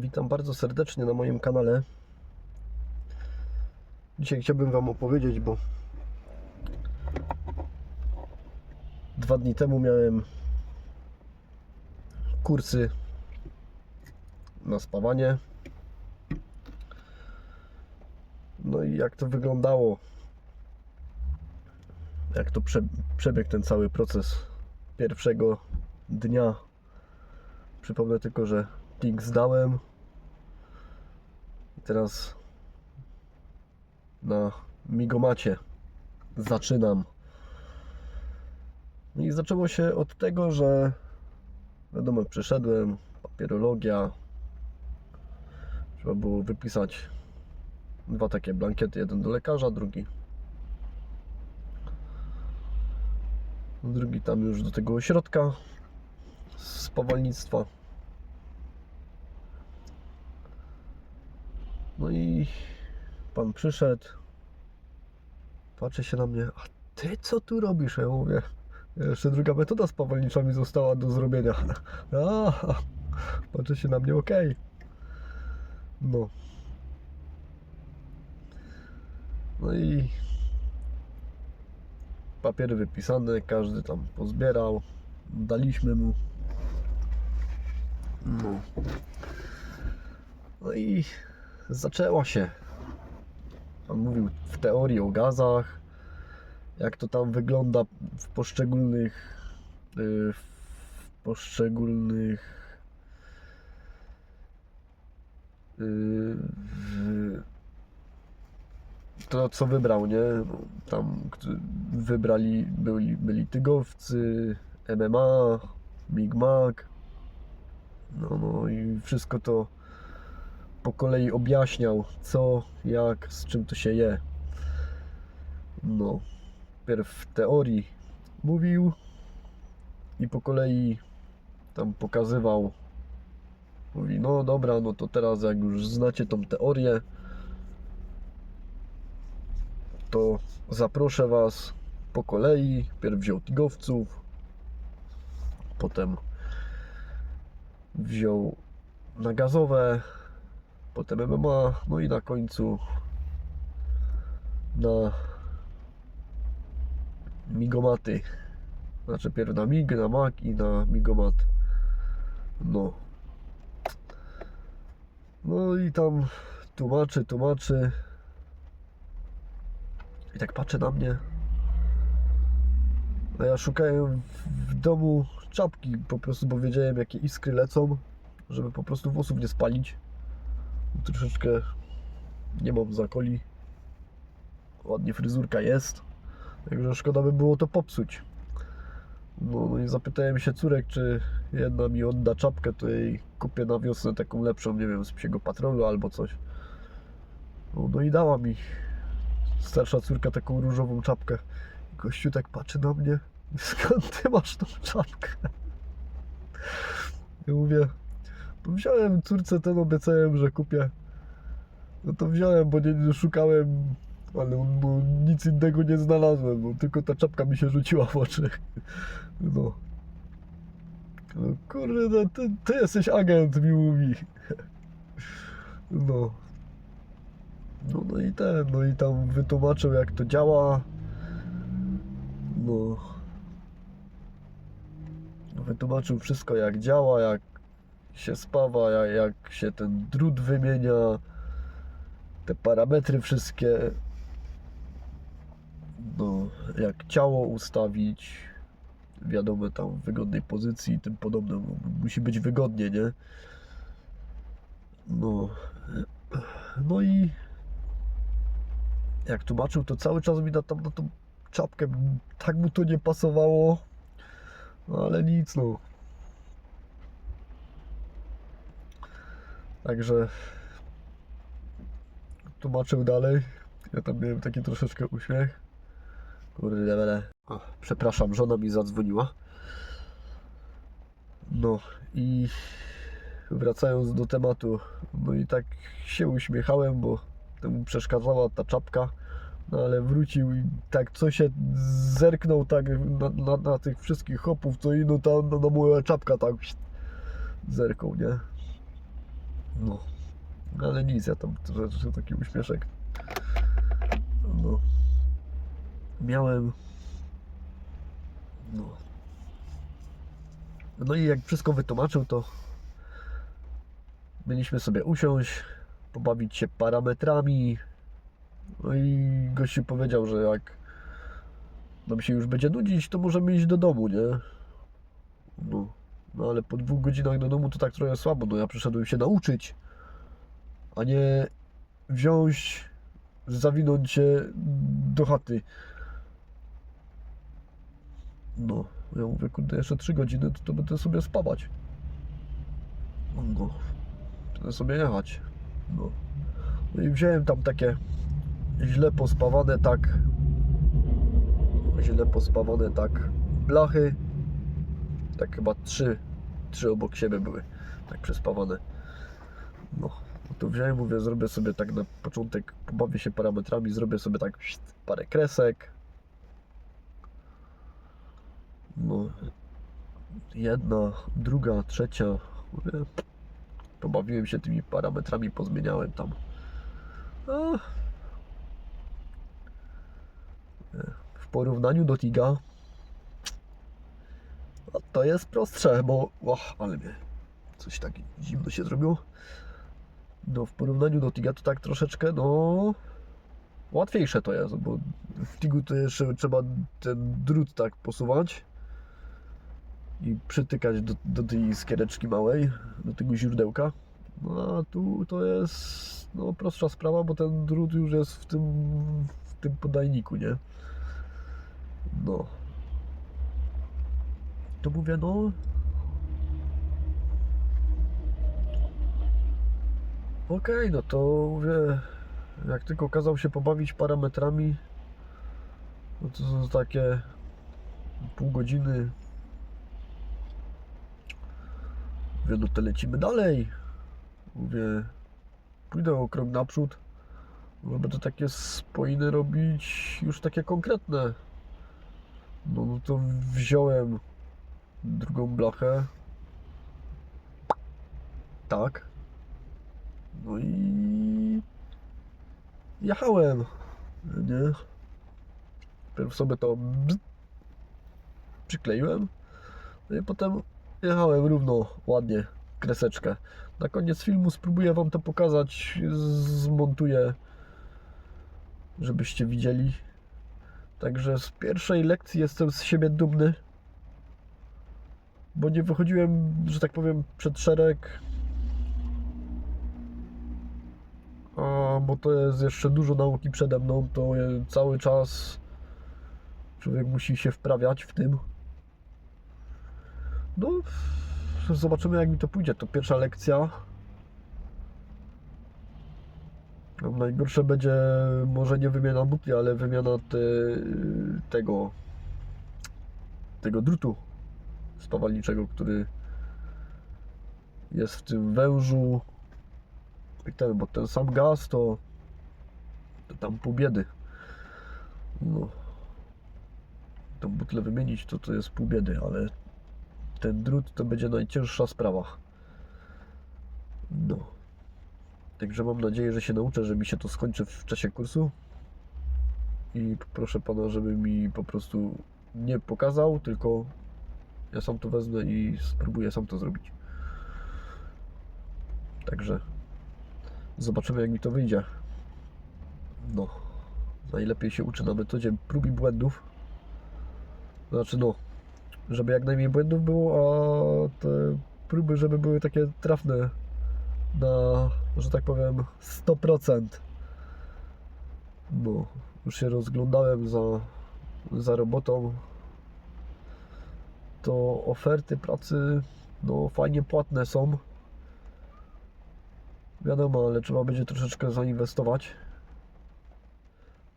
Witam bardzo serdecznie na moim kanale. Dzisiaj chciałbym Wam opowiedzieć, bo dwa dni temu miałem kursy na spawanie. No i jak to wyglądało, jak to prze, przebiegł ten cały proces pierwszego dnia. Przypomnę tylko, że plik zdałem. I teraz na migomacie zaczynam. I zaczęło się od tego, że wiadomo, przeszedłem, papierologia. Trzeba było wypisać dwa takie blankiety, jeden do lekarza, drugi drugi tam już do tego ośrodka spawalnictwa. No i pan przyszedł, patrzy się na mnie, a ty co tu robisz? Ja mówię, jeszcze druga metoda spawalnicza mi została do zrobienia. A, patrzy się na mnie, okej. No. No i papiery wypisane, każdy tam pozbierał, daliśmy mu. No. No i zaczęła się. Pan mówił w teorii o gazach, jak to tam wygląda w poszczególnych y, w poszczególnych y, w- to co wybrał, nie? Tam wybrali, byli, byli tygowcy, MMA, Big Mac. No, no i wszystko to po kolei objaśniał, co, jak, z czym to się je. No, pierw w teorii mówił i po kolei tam pokazywał. Mówi, no dobra, no to teraz jak już znacie tą teorię, to zaproszę Was po kolei. Pierw wziął tigowców, potem wziął na gazowe, potem MMA, no i na końcu na migomaty. Znaczy pierw na mig, na mag i na migomat. No. No i tam tłumaczy, tłumaczy. I tak patrzy na mnie. A ja szukałem w, domu czapki po prostu, bo wiedziałem jakie iskry lecą, żeby po prostu włosów nie spalić. Troszeczkę nie mam zakoli. Ładnie fryzurka jest. Także szkoda by było to popsuć. No, no i zapytałem się córek, czy jedna mi odda czapkę, to jej kupię na wiosnę taką lepszą, nie wiem, z psiego patrolu albo coś. No, no i dała mi starsza córka taką różową czapkę. I Gościu tak patrzy na mnie. Skąd ty masz tą czapkę? Ja mówię, wziąłem córce ten, obiecałem, że kupię. No to wziąłem, bo nie, nie szukałem, ale nic innego nie znalazłem. No, tylko ta czapka mi się rzuciła w oczy. No. no kurde, no, ty, ty jesteś agent, mi mówi. No. No, no i ten, no i tam wytłumaczył jak to działa. No. Wytłumaczył wszystko jak działa, jak się spawa, jak, się ten drut wymienia, te parametry wszystkie. No, jak ciało ustawić, wiadomo tam w wygodnej pozycji i tym podobne. Musi być wygodnie, nie? No. No i jak tłumaczył, to cały czas mi na, tam, na tą czapkę tak mu to nie pasowało. No ale nic, no. Także tłumaczył dalej. Ja tam miałem taki troszeczkę uśmiech. Kurde. O, Przepraszam, żona mi zadzwoniła. No i wracając do tematu, no i tak się uśmiechałem, bo temu przeszkadzała ta czapka. No ale wrócił i tak co się zerknął tak na, na, na tych wszystkich hopów, co ino tam no, no moja czapka tak zerkał, nie? No, ale nic, ja tam to taki uśmieszek. No, miałem. No. No i jak wszystko wytłumaczył, to mieliśmy sobie usiąść, pobawić się parametrami. No i gościu powiedział, że jak nam się już będzie nudzić, to możemy iść do domu, nie? No, no ale po dwóch godzinach do domu to tak trochę słabo. No ja przyszedłem się nauczyć, a nie wziąć, zawinąć się do chaty. No, ja mówię, kurde, jeszcze trzy godziny, to, to będę sobie spawać. No, będę sobie jechać. No. no i wziąłem tam takie źle pospawane tak źle pospawane tak blachy tak chyba trzy trzy obok siebie były tak przespawane no no to wziąłem mówię zrobię sobie tak na początek pobawię się parametrami zrobię sobie tak parę kresek. No jedna druga trzecia mówię, pobawiłem się tymi parametrami pozmieniałem tam. A, w porównaniu do Tiga no to jest prostsze, bo och, ale mnie coś tak zimno się zrobiło. No w porównaniu do Tiga to tak troszeczkę no łatwiejsze to jest, bo w Tigu to jeszcze trzeba ten drut tak posuwać i przytykać do, do tej skiereczki małej, do tego źródełka. No a tu to jest no, prostsza sprawa, bo ten drut już jest w tym, w tym podajniku, nie? No. To mówię, no. Okej, no to mówię, jak tylko kazał się pobawić parametrami, no to są takie pół godziny. Mówię, no to lecimy dalej. Mówię, pójdę o krok naprzód. Żeby to takie spoiny robić już takie konkretne. No, no to wziąłem drugą blachę. Tak. No i jechałem. Nie? Pierw sobie to przykleiłem. No i potem jechałem równo, ładnie, kreseczkę. Na koniec filmu spróbuję Wam to pokazać. Zmontuję, żebyście widzieli. Także z pierwszej lekcji jestem z siebie dumny. Bo nie wychodziłem, że tak powiem, przed szereg. A, bo to jest jeszcze dużo nauki przede mną. To cały czas człowiek musi się wprawiać w tym. No, zobaczymy jak mi to pójdzie. To pierwsza lekcja. Najgorsze będzie może nie wymiana butli, ale wymiana te, tego tego drutu spawalniczego, który jest w tym wężu i ten, bo ten sam gaz to, to tam pół biedy. No. Tą butlę wymienić to to jest pół biedy, ale ten drut to będzie najcięższa sprawa. No. Także mam nadzieję, że się nauczę, że mi się to skończy w czasie kursu. I proszę pana, żeby mi po prostu nie pokazał, tylko ja sam to wezmę i spróbuję sam to zrobić. Także zobaczymy, jak mi to wyjdzie. No, najlepiej się uczy na metodzie prób i błędów. Znaczy, no, żeby jak najmniej błędów było, a te próby, żeby były takie trafne na, że tak powiem, 100%. No, już się rozglądałem za, za robotą. To oferty pracy, no, fajnie płatne są. Wiadomo, ale trzeba będzie troszeczkę zainwestować.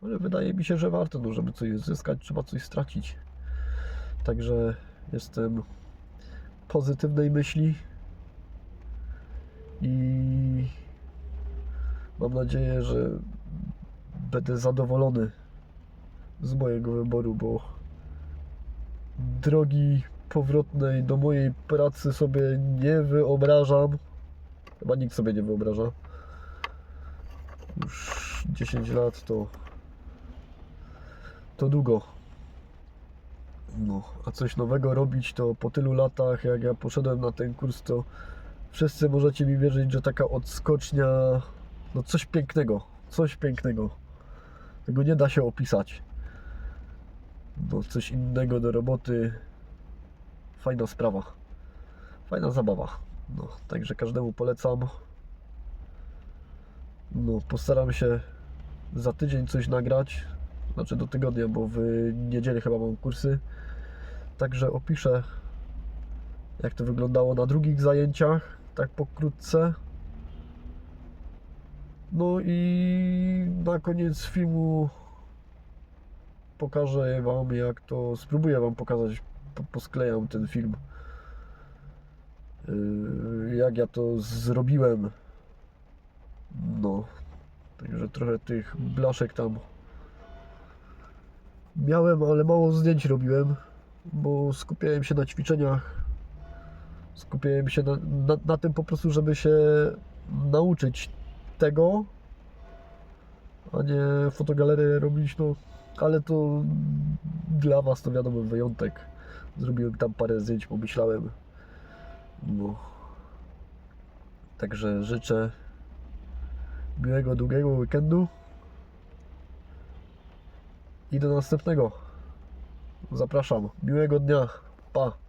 Ale wydaje mi się, że warto, no, żeby coś zyskać, trzeba coś stracić. Także jestem pozytywnej myśli i mam nadzieję, że będę zadowolony z mojego wyboru, bo drogi powrotnej do mojej pracy sobie nie wyobrażam. Chyba nikt sobie nie wyobraża. Już 10 lat to. To długo. No, a coś nowego robić to po tylu latach, jak ja poszedłem na ten kurs, to wszyscy możecie mi wierzyć, że taka odskocznia, no coś pięknego, coś pięknego. Tego nie da się opisać. No, coś innego do roboty. Fajna sprawa. Fajna zabawa. No, także każdemu polecam. No, postaram się za tydzień coś nagrać. Znaczy do tygodnia, bo w niedzielę chyba mam kursy. Także opiszę, jak to wyglądało na drugich zajęciach, tak pokrótce. No i na koniec filmu pokażę Wam, jak to. Spróbuję Wam pokazać, po, posklejam ten film. Yy, jak ja to zrobiłem. No, także trochę tych blaszek tam miałem, ale mało zdjęć robiłem, bo skupiałem się na ćwiczeniach. Skupiałem się na, na, na tym po prostu, żeby się nauczyć tego, a nie fotogalerię robić, no, ale to dla Was to wiadomo wyjątek. Zrobiłem tam parę zdjęć, pomyślałem. No. Także życzę miłego, długiego weekendu i do następnego. Zapraszam. Miłego dnia. Pa.